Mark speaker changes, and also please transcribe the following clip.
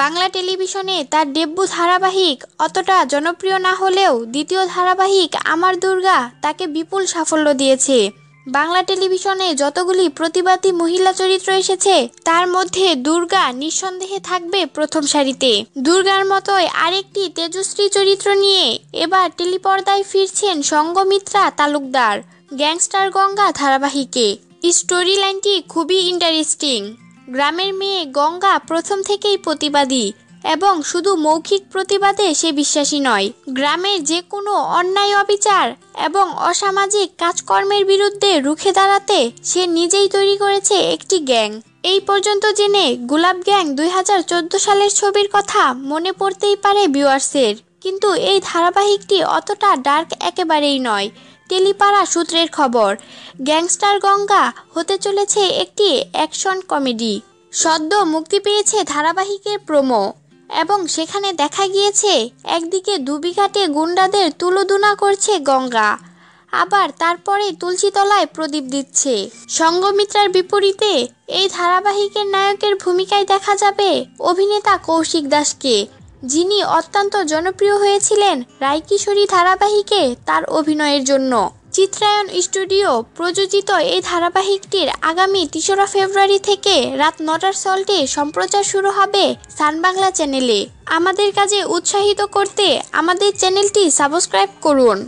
Speaker 1: বাংলা টেলিভিশনে তার ডেব্যু ধারাবাহিক অতটা জনপ্রিয় না হলেও দ্বিতীয় ধারাবাহিক আমার দুর্গা তাকে বিপুল সাফল্য দিয়েছে। বাংলা টেলিভিশনে যতগুলি প্রতিবাদী মহিলা চরিত্র এসেছে, তার মধ্যে দুর্গা নিঃসন্দেহে থাকবে প্রথম সারিতে। দুর্গার মতোই আরেকটি তেজশ্রী চরিত্র নিয়ে এবার টেলিপর্দায় ফিরছেন সঙ্গমিত্রা তালুকদার, গ্যাংস্টার গঙ্গা ধারাবাহিকে। স্টোরি লাইনটি খুবই ইন্টারেস্টিং। গ্রামের মেয়ে গঙ্গা প্রথম থেকেই প্রতিবাদী এবং শুধু মৌখিক প্রতিবাদে সে বিশ্বাসী নয়। গ্রামের যে কোনো অন্যায় অবিচার এবং অসামাজিক কাজকর্মের বিরুদ্ধে রুখে দাঁড়াতে সে নিজেই তৈরি করেছে একটি গ্যাং। এই পর্যন্ত জেনে গোলাপ গ্যাং দুই হাজার চোদ্দ সালের ছবির কথা মনে পড়তেই পারে ভিউয়ার্সের। কিন্তু এই ধারাবাহিকটি অতটা ডার্ক একেবারেই নয়। টেলিপাড়া সূত্রের খবর, গ্যাংস্টার গঙ্গা হতে চলেছে একটি অ্যাকশন কমেডি। সদ্য মুক্তি পেয়েছে ধারাবাহিকের প্রোমো এবং সেখানে দেখা গিয়েছে একদিকে দুবিঘাটে গুন্ডাদের তুলোদুনা করছে গঙ্গা, আবার তারপরে তুলসীতলায় প্রদীপ দিচ্ছে। সঙ্গমিত্রার বিপরীতে এই ধারাবাহিকের নায়কের ভূমিকায় দেখা যাবে অভিনেতা কৌশিক দাসকে। যিনি অত্যন্ত জনপ্রিয় হয়েছিলেন রায়কিশোরী ধারাবাহিকে তার অভিনয়ের জন্য। চিত্রায়ন স্টুডিও প্রযোজিত এই ধারাবাহিকটির আগামী তেসরা ফেব্রুয়ারি থেকে রাত নটার সল্টে সম্প্রচার শুরু হবে সান বাংলা চ্যানেলে। আমাদের কাজে উৎসাহিত করতে আমাদের চ্যানেলটি সাবস্ক্রাইব করুন।